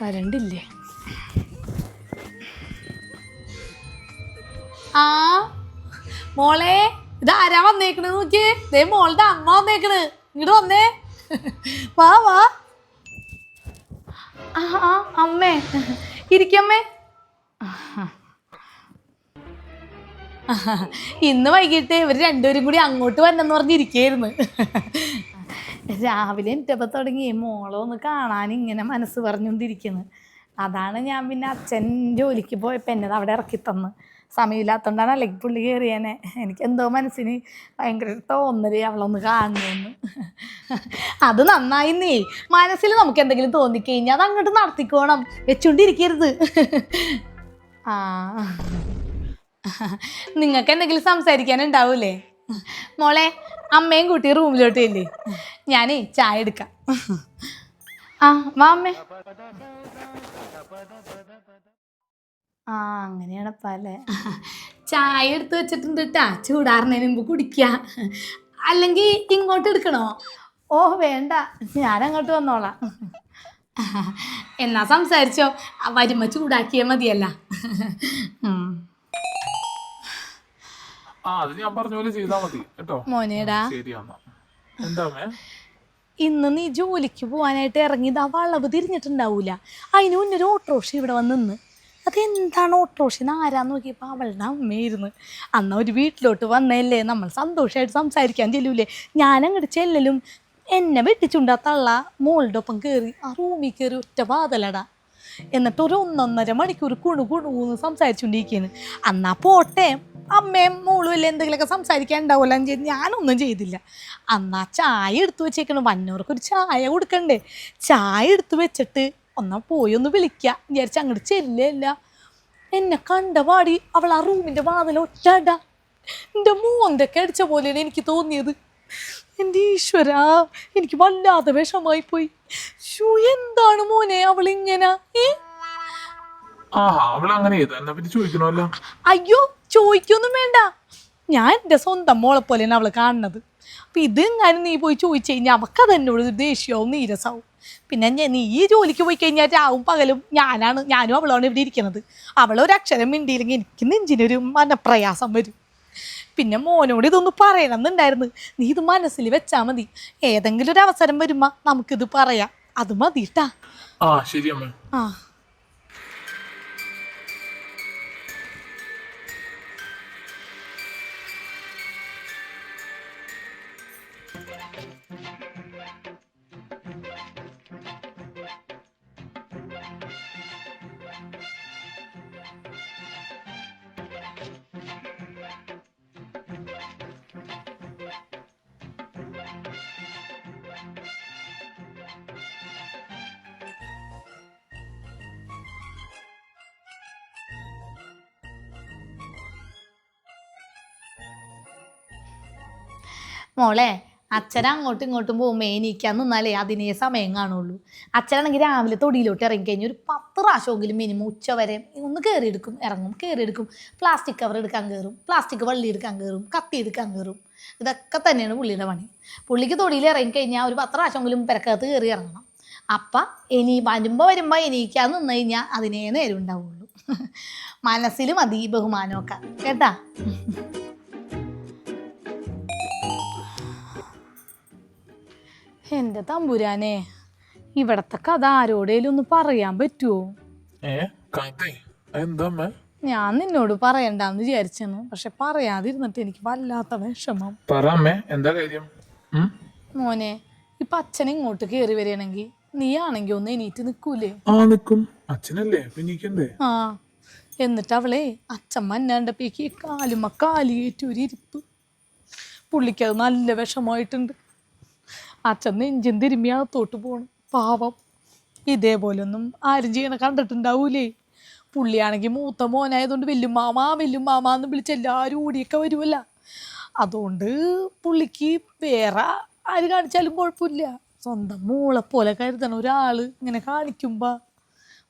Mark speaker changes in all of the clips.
Speaker 1: കരണ്ടില്ലേ? ആ മോളെ ഇതാരാ വന്നേക്കണ് നോക്കിയേ? ദേ മോളുടെ അമ്മ വന്നേക്കണ്. ഇങ്ങോട്ട് വന്നേ. വാ വാ. ആ അമ്മേ. ഇരിക്കമ്മേ. ഇന്ന് വൈകിട്ട് ഇവർ രണ്ടുപേരും കൂടി അങ്ങോട്ട് വരണമെന്ന് പറഞ്ഞിരിക്കായിരുന്നു രാവിലെ എനിറ്റപ്പോൾ തുടങ്ങി. മോളെ ഒന്ന് കാണാൻ ഇങ്ങനെ മനസ്സ് പറഞ്ഞുകൊണ്ടിരിക്കുന്നു. അതാണ് ഞാൻ പിന്നെ അച്ഛൻ ജോലിക്ക് പോയപ്പോൾ എന്നത് അവിടെ ഇറക്കി തന്ന്. സമയമില്ലാത്തതുകൊണ്ടാണ് അല്ലെങ്കിൽ പുള്ളി കയറിയേനെ എനിക്ക് എന്തോ മനസ്സിന് ഭയങ്കര തോന്നൽ അവളൊന്ന് കാണുമെന്ന് അത് നന്നായി നീ മനസ്സിൽ നമുക്ക് എന്തെങ്കിലും തോന്നിക്കഴിഞ്ഞാൽ അത് അങ്ങോട്ട് നടത്തിക്കോണം. വെച്ചുകൊണ്ടിരിക്കരുത് ആ. നിങ്ങൾക്ക് എന്തെങ്കിലും സംസാരിക്കാനുണ്ടാവൂലേ? മോളെ അമ്മയും കുട്ടി റൂമിലോട്ട് ഇല്ലേ ഞാനേ ചായ എടുക്കാം. ആ വാ ആ അങ്ങനെയാണ് അല്ലേ ചായ എടുത്ത് വെച്ചിട്ടുണ്ട് കേട്ടാ ചൂടാറുന്നതിന് മുമ്പ് കുടിക്കുക അല്ലെങ്കിൽ ഇങ്ങോട്ട് എടുക്കണോ? ഓ വേണ്ട. ഞാൻ അങ്ങോട്ട് വന്നോളാം. എന്നാ സംസാരിച്ചോ. വരുമ്പോ ചൂടാക്കിയാൽ മതിയല്ല.
Speaker 2: ആ അത് ഞാൻ പറഞ്ഞ പോലെ ചെയ്താ മതി കേട്ടോ.
Speaker 1: മോനേടാ.
Speaker 2: ശരി എന്നാ. എന്താ മേ?
Speaker 1: ഇന്ന് നീ ജോലിക്ക് പോവാനായിട്ട് ഇറങ്ങിയത് ആ വളവ് തിരിഞ്ഞിട്ടുണ്ടാവൂല. അതിന് മുന്നേ ഒരു ഓട്ടോറിക്ഷ ഇവിടെ വന്ന് നിന്ന് അതെന്താണ് ഓട്ടോറിക്ഷ? ആരാ ആരാന്ന് നോക്കിയപ്പോൾ അവളുടെ അമ്മയായിരുന്നു. അന്ന് ഒരു വീട്ടിലോട്ട് വന്നല്ലേ നമ്മൾ സന്തോഷമായിട്ട് സംസാരിക്കാൻ ചെല്ലൂലേ? ഞാൻ അങ്ങോട്ട് ചെല്ലലും എന്നെ വെട്ടിച്ചുണ്ടാ തള്ള മോളുടെ ഒപ്പം കയറി ആ റൂമിൽ കയറി ഒറ്റ വാതലടാ. എന്നിട്ട് ഒരു ഒന്നൊന്നര മണിക്കൂർ കുണു കുണുന്ന് സംസാരിച്ചുകൊണ്ടിരിക്കുകയാണ് അന്നാ പോട്ടെ അമ്മയും മോളും അല്ലേ എന്തെങ്കിലുമൊക്കെ സംസാരിക്കാൻ ഉണ്ടാവില്ല എന്ന് ചെയ്ത് ഞാനൊന്നും ചെയ്തില്ല. അന്നാ ചായ എടുത്തു വെച്ചേക്കണം. വന്നവർക്ക് ഒരു ചായ കൊടുക്കണ്ടേ? ചായ എടുത്തു വെച്ചിട്ട് ഒന്നാ പോയി ഒന്ന് വിളിക്കുക വിചാരിച്ച അങ്ങോട്ട് ചെല്ലില്ല. എന്നെ കണ്ട പാടി അവൾ ആ റൂമിന്റെ വാതിൽ ഒറ്റട എന്റെ മോന്തൊക്കെ അടിച്ച പോലെയാണ് എനിക്ക് തോന്നിയത്. എന്റെ ഈശ്വരാ എനിക്ക് വല്ലാതെ വിഷമായി പോയി. ഷൂ എന്താണ് മോനെ അവളിങ്ങനെ ഏ?
Speaker 2: ആ അവൾ അങ്ങനെ ചെയ്തു? എന്നെ പറ്റി ചോദിക്കണമല്ലോ.
Speaker 1: അയ്യോ ചോദിക്കൊന്നും വേണ്ട. ഞാൻ എന്റെ സ്വന്തം മോളെ പോലെയാണ് അവളെ കാണുന്നത്. അപ്പം ഇത് എങ്ങാനും നീ പോയി ചോദിച്ചു കഴിഞ്ഞാൽ അവൾക്ക് എന്നോട് ഒരു ദേഷ്യവും നീരസാവും. പിന്നെ ഞാൻ നീ ഈ ജോലിക്ക് പോയി കഴിഞ്ഞാൽ രാവും പകലും ഞാനാണ് ഞാനും അവളാണ് ഇവിടെ ഇരിക്കുന്നത്. അവളൊരു അക്ഷരം മിണ്ടിയില്ലെങ്കിൽ എനിക്ക് നെഞ്ചിനൊരു മനപ്രയാസം വരും. പിന്നെ മോനോട് ഇതൊന്ന് പറയണമെന്നുണ്ടായിരുന്നു. നീ ഇത് മനസ്സിൽ വെച്ചാൽ മതി. ഏതെങ്കിലും ഒരു അവസരം വരുമ്പോൾ നമുക്കിത് പറയാം. അത് മതി
Speaker 2: ആ ശരി അമ്മ.
Speaker 1: ആ. മോളെ അച്ഛന അങ്ങോട്ടും ഇങ്ങോട്ടും പോകുമ്പോൾ എനിക്കാൻ നിന്നാലേ അതിനേ സമയം കാണുള്ളൂ. അച്ഛനാണെങ്കിൽ രാവിലെ തൊടിയിലോട്ട് ഇറങ്ങി കഴിഞ്ഞ് ഒരു പത്ത് പ്രാവശ്യമെങ്കിലും മിനിമം ഉച്ച വരെ ഒന്ന് കയറിയെടുക്കും ഇറങ്ങും കയറിയെടുക്കും. പ്ലാസ്റ്റിക് കവർ എടുക്കാൻ കയറും പ്ലാസ്റ്റിക് വള്ളി എടുക്കാൻ കയറും കത്തി എടുക്കാൻ കയറും. ഇതൊക്കെ തന്നെയാണ് പുള്ളിയുടെ പണി. പുള്ളിക്ക് തൊടിയിൽ ഇറങ്ങി കഴിഞ്ഞാൽ ഒരു പത്ത് പ്രാവശ്യമെങ്കിലും പെരക്കകത്ത് കയറി ഇറങ്ങണം. അപ്പം ഇനി വരുമ്പോൾ വരുമ്പോൾ എനിക്കാൻ നിന്ന് കഴിഞ്ഞാൽ അതിനേ നേരം ഉണ്ടാവുള്ളൂ. മനസ്സിൽ മതി ബഹുമാനമൊക്കെ. കേട്ടാ? എന്റെ തമ്പുരാനെ ഇവിടത്തെ കഥ ആരോടേലും ഒന്ന് പറയാൻ പറ്റുമോ ഞാൻ നിന്നോട് പറയണ്ടെന്ന് വിചാരിച്ചു പക്ഷെ പറയാതിരുന്നിട്ട് എനിക്ക് വല്ലാത്ത വിഷമം.
Speaker 2: എന്താ കാര്യം?
Speaker 1: മോനെ ഇപ്പൊ അച്ഛൻ ഇങ്ങോട്ട് കേറി വരികയാണെങ്കിൽ നീ ആണെങ്കി ഒന്ന് എണീറ്റ് നിക്കൂലേ?
Speaker 2: ആ നിക്കും. അച്ഛനല്ലേ?
Speaker 1: ആ എന്നിട്ട് അവളെ അച്ഛൻ മന്നാണ്ടപ്പേക്ക് കാലുമ്മ കാലിയേറ്റൊരു ഇരിപ്പ് പുള്ളിക്കത് നല്ല വിഷമമായിട്ടുണ്ട്. അച്ഛൻ നെഞ്ചും തിരുമ്മി അകത്തോട്ട് പോകണം പാവം. ഇതേപോലൊന്നും ആരും ചെയ്യണ കണ്ടിട്ടുണ്ടാവൂലേ? പുള്ളിയാണെങ്കിൽ മൂത്ത മോനായതുകൊണ്ട് വെല്ലുമാമ വെല്ലുമാമ എന്ന് വിളിച്ച് എല്ലാവരും ഓടിയൊക്കെ വരുമല്ല അതുകൊണ്ട് പുള്ളിക്ക് വേറെ ആര് കാണിച്ചാലും കുഴപ്പമില്ല. സ്വന്തം മോളെ പോലെ കരുതണ ഒരാൾ ഇങ്ങനെ കാണിക്കുമ്പോൾ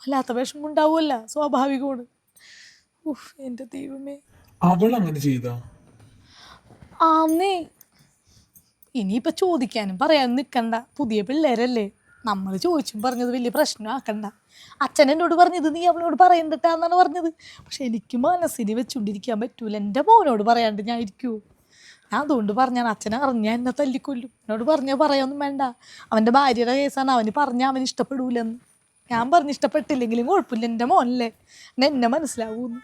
Speaker 1: വല്ലാത്ത വിഷമം ഉണ്ടാവുമല്ല സ്വാഭാവികമാണ്. ഉഫ് എന്റെ ദൈവമേ.
Speaker 2: അവൾ അങ്ങനെ ചെയ്താ?
Speaker 1: ആന്നേ ഇനിയിപ്പോൾ ചോദിക്കാനും പറയാൻ നിൽക്കണ്ട പുതിയ പിള്ളേരല്ലേ? നമ്മൾ ചോദിച്ചും പറഞ്ഞത് വലിയ പ്രശ്നമാക്കണ്ട. അച്ഛൻ എന്നോട് പറഞ്ഞത് നീ അവളോട് പറയണ്ടട്ടാന്നാണ് പറഞ്ഞത്. പക്ഷെ എനിക്ക് മനസ്സിന് വെച്ചുകൊണ്ടിരിക്കാൻ പറ്റൂല. എന്റെ മോനോട് പറയാണ്ട് ഞാൻ ഇരിക്കുമോ ഞാൻ അതുകൊണ്ട് പറഞ്ഞാണ് അച്ഛനെ അറിഞ്ഞാൽ എന്നെ തല്ലിക്കൊല്ലും. എന്നോട് പറഞ്ഞാൽ പറയാനൊന്നും വേണ്ട. അവന്റെ ഭാര്യയുടെ കേസാണ്. അവന് പറഞ്ഞാൽ അവൻ ഇഷ്ടപ്പെടൂലെന്ന്. ഞാൻ പറഞ്ഞ് ഇഷ്ടപ്പെട്ടില്ലെങ്കിലും കുഴപ്പമില്ല. എന്റെ മോനല്ലേ? എന്നെ മനസ്സിലാവൂന്ന്.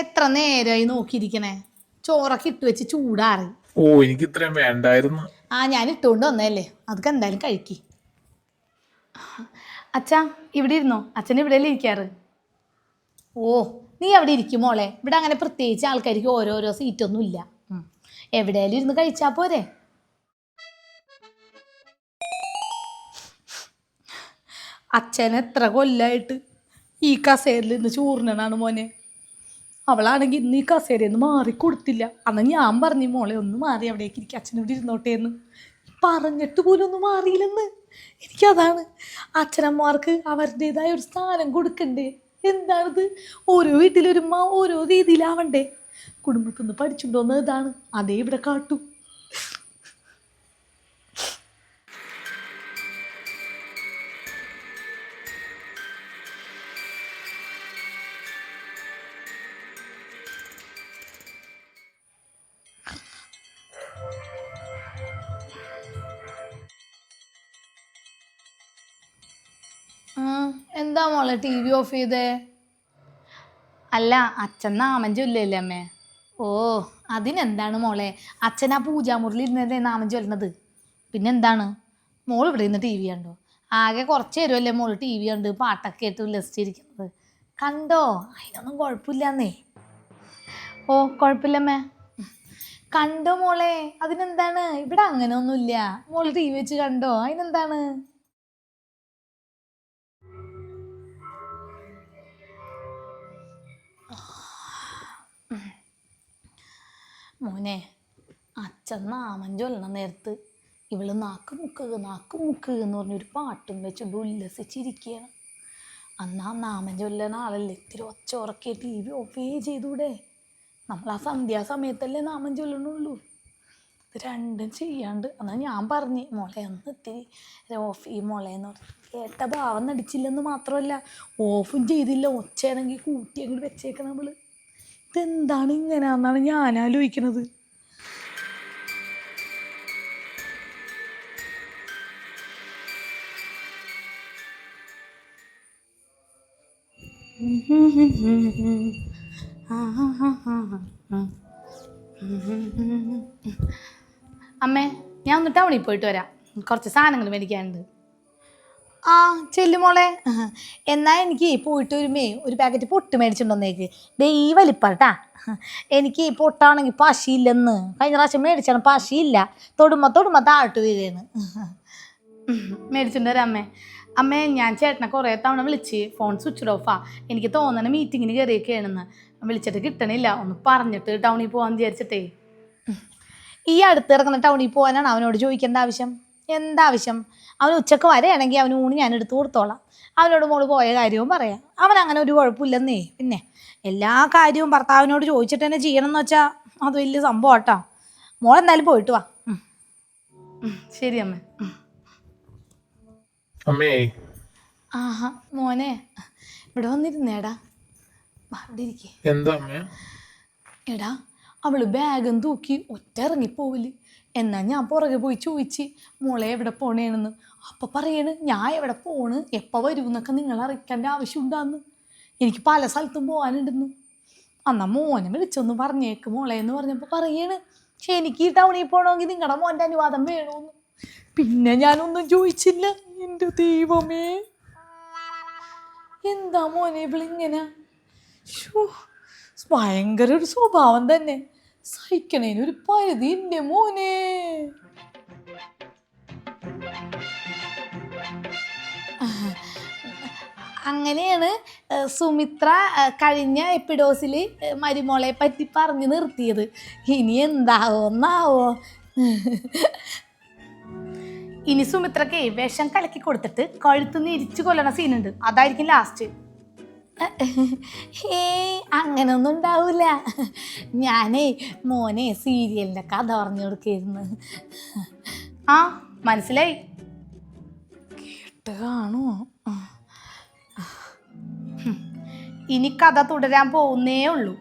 Speaker 1: എത്ര നേരമായി നോക്കിയിരിക്കണേ? ചോറൊക്കെ ഇട്ട് വെച്ച് ചൂടാറി.
Speaker 2: ഓ എനിക്ക് ഇത്രയും വേണ്ടായിരുന്നു.
Speaker 1: ആ ഞാൻ ഇട്ടുകൊണ്ട് വന്നതല്ലേ? അതൊക്കെ എന്തായാലും കഴിക്കി. അച്ഛാ ഇവിടെ ഇരുന്നോ? അച്ഛൻ ഇവിടെ ഇരിക്കാറ്? ഓ നീ അവിടെ ഇരിക്കും മോളെ. ഇവിടെ അങ്ങനെ പ്രത്യേകിച്ച് ആൾക്കാർക്ക് ഓരോരോ സീറ്റൊന്നും ഇല്ല. എവിടെയാലും ഇരുന്ന് കഴിച്ചാ പോരെ? അച്ഛൻ എത്ര കൊല്ലായിട്ട് ഈ കസേരയിൽ നിന്ന് ചൂർണനാണ് മോനെ. അവളാണെങ്കിൽ ഇന്ന് ഈ കസേരയൊന്നും മാറി കൊടുത്തില്ല അന്ന് ഞാൻ പറഞ്ഞു മോളെ ഒന്ന് മാറി അവിടേക്ക് ഇരിക്കും. അച്ഛനോട് ഇരുന്നോട്ടെ എന്ന്. പറഞ്ഞിട്ട് പോലും ഒന്നും മാറിയില്ലെന്ന്. എനിക്കതാണ്. അച്ഛനമ്മമാർക്ക് അവരുടേതായ ഒരു സ്ഥാനം കൊടുക്കണ്ടേ? എന്താണിത്? ഓരോ വീട്ടിലൊരുമ്മ ഓരോ രീതിയിലാവണ്ടേ? കുടുംബത്തിൽ നിന്ന് പഠിച്ചുകൊണ്ടുവന്നത് ഇതാണ്. അതേ ഇവിടെ കാട്ടു. എന്താ മോളെ ടി വി ഓഫ് ചെയ്തേ? അല്ല അച്ഛൻ നാമം ചൊല്ലല്ലേ അമ്മേ? ഓ അതിനെന്താണ് മോളെ? അച്ഛൻ ആ പൂജാമുറിയിൽ ഇരുന്നതേ നാമം ചൊല്ലുന്നത് പിന്നെന്താണ്? മോൾ ഇവിടെ ഇരുന്ന് ടി വി കണ്ടോ? ആകെ കുറച്ച് തരുമല്ലേ മോൾ ടി വി കണ്ട് പാട്ടൊക്കെ ആയിട്ട് ഉല്ലസിച്ചിരിക്കുന്നത്. കണ്ടോ? അതിനൊന്നും കുഴപ്പമില്ലെന്നേ. ഓ കുഴപ്പമില്ലമ്മേ. കണ്ടോ മോളെ? അതിനെന്താണ്? ഇവിടെ അങ്ങനെയൊന്നുമില്ല. മോൾ ടി വി വെച്ച് കണ്ടോ? അതിനെന്താണ്? മോനെ അച്ഛൻ നാമം ചൊല്ലണ നേരത്ത് ഇവൾ നാക്ക് മുക്കുക നാക്ക് മുക്കുക എന്ന് പറഞ്ഞൊരു പാട്ടും വെച്ചുകൊണ്ട് ഉല്ലസിച്ചിരിക്കുകയാണ്. അന്നാ നാമഞ്ചൊല്ലന ആളല്ലേ ഇത്തിരി ഒച്ച ഉറക്കെ ടി വി ഓഫേ ചെയ്തൂടെ? നമ്മൾ ആ സന്ധ്യാസമയത്തല്ലേ നാമം ചൊല്ലണുള്ളൂ ഇത് രണ്ടും ചെയ്യാണ്ട് എന്നാൽ ഞാൻ പറഞ്ഞു മോളെ ഒന്ന് ഇത്തിരി ഓഫ് ഈ മോളെ എന്ന് പറഞ്ഞു. കേട്ട ഭാവം നടിച്ചില്ലെന്ന് മാത്രമല്ല ഓഫും ചെയ്തില്ല ഒച്ചയാണെങ്കിൽ കൂട്ടി അങ്ങോട്ട് വെച്ചേക്കണം അവൾ ഇതെന്താണ് ഇങ്ങനെയാണെന്നാണ് ഞാൻ ആലോചിക്കുന്നത് അമ്മേ ഞാൻ ഒന്ന് ടൗണിൽ പോയിട്ട് വരാം. കുറച്ച് സാധനങ്ങൾ മേടിക്കാനുണ്ട്. ആ ചെല്ലുമോളെ എന്നാ എനിക്ക് പോയിട്ട് ഒരുമേ ഒരു പാക്കറ്റ് പൊട്ട് മേടിച്ചിട്ടുണ്ടെന്നേക്ക്. ദേ ഈ വലിപ്പാട്ടാ. എനിക്ക് ഈ പൊട്ടാണെങ്കിൽ പശിയില്ലെന്ന്. കഴിഞ്ഞ പ്രാവശ്യം മേടിച്ചാണ് പശിയില്ല. തൊടുമ തൊടുമ താഴ്ട്ട് വീഴേന്ന്. മേടിച്ചിട്ടുണ്ട് അമ്മേ. അമ്മേ ഞാൻ ചേട്ടനെ കുറേ തവണ വിളിച്ച് ഫോൺ സ്വിച്ച് ഓഫാ. എനിക്ക് തോന്നണ മീറ്റിങ്ങിന് കയറിയൊക്കെയാണെന്ന് വിളിച്ചിട്ട് കിട്ടണില്ല. ഒന്ന് പറഞ്ഞിട്ട് ടൗണിൽ പോകാൻ വിചാരിച്ചിട്ടേ. ഈ അടുത്ത് ഇറങ്ങുന്ന ടൗണിൽ പോകാനാണ് അവനോട് ചോദിക്കേണ്ട ആവശ്യം. എന്താവശ്യം അവൻ ഉച്ചയ്ക്ക് വരെയാണെങ്കിൽ അവന് ഊണ് ഞാൻ എടുത്തു കൊടുത്തോളാം. അവനോട് മോൾ പോയ കാര്യവും പറയാം. അവൻ അങ്ങനെ ഒരു കുഴപ്പമില്ലെന്നേ. പിന്നെ എല്ലാ കാര്യവും ഭർത്താവിനോട് ചോദിച്ചിട്ട് തന്നെ ചെയ്യണം എന്ന് വെച്ചാൽ അത് വലിയ സംഭവം കേട്ടോ മോളെന്തായാലും പോയിട്ട് വാ. ശരി അമ്മ.
Speaker 2: അമ്മേ.
Speaker 1: ആഹാ മോനെ. ഇവിടെ വന്നിരുന്നേടാ. അവിടെ ഇരിക്കേ.
Speaker 2: എന്താ അമ്മേ?
Speaker 1: എടാ അവൾ ബാഗും തൂക്കി ഒറ്റ ഇറങ്ങി ഇറങ്ങിപ്പോവില്ല എന്നാ ഞാൻ പുറകെ പോയി ചോദിച്ച് മോളെ എവിടെ പോണേണെന്ന്? അപ്പം പറയണ് ഞാൻ എവിടെ പോണ്? എപ്പോൾ വരും എന്നൊക്കെ നിങ്ങൾ അറിയിക്കേണ്ട ആവശ്യമുണ്ടാന്ന്. എനിക്ക് പല സ്ഥലത്തും പോകാനുണ്ടെന്ന് അന്നാ മോനെ വിളിച്ചൊന്ന് പറഞ്ഞേക്ക് മോളെ എന്ന് പറഞ്ഞപ്പോൾ പറയണ് പക്ഷെ എനിക്ക് ഈ ടൗണിൽ പോകണമെങ്കിൽ നിങ്ങളുടെ മോന്റെ അനുവാദം വേണമെന്ന് പിന്നെ ഞാനൊന്നും ചോദിച്ചില്ല. എന്റെ ദൈവമേ. എന്താ മോനെ ഇവളിങ്ങനെ? ഭയങ്കര ഒരു സ്വഭാവം തന്നെ. സഹിക്കണേന് ഒരു പരിധി ഇല്ലേ മോനെ? അങ്ങനെയാണ് സുമിത്ര കഴിഞ്ഞ എപ്പിഡോസിൽ മരുമോളെ പറ്റി പറഞ്ഞു നിർത്തിയത്. ഇനി എന്താവോ എന്നാവോ ഇനി സുമിത്രക്ക് വേഷം കലക്കി കൊടുത്തിട്ട് കഴുത്തുനിന്ന് ഇരിച്ചു കൊല്ലണ സീനുണ്ട് അതായിരിക്കും ലാസ്റ്റ് ഏയ് അങ്ങനൊന്നും ഉണ്ടാവില്ല ഞാനേ മോനെ സീരിയലിന്റെ കഥ പറഞ്ഞു കൊടുക്കായിരുന്നു. ആ മനസ്സിലായി? കേട്ട് കാണുമോ ഇനി കഥ തുടരാൻ പോകുന്നേ ഉള്ളൂ.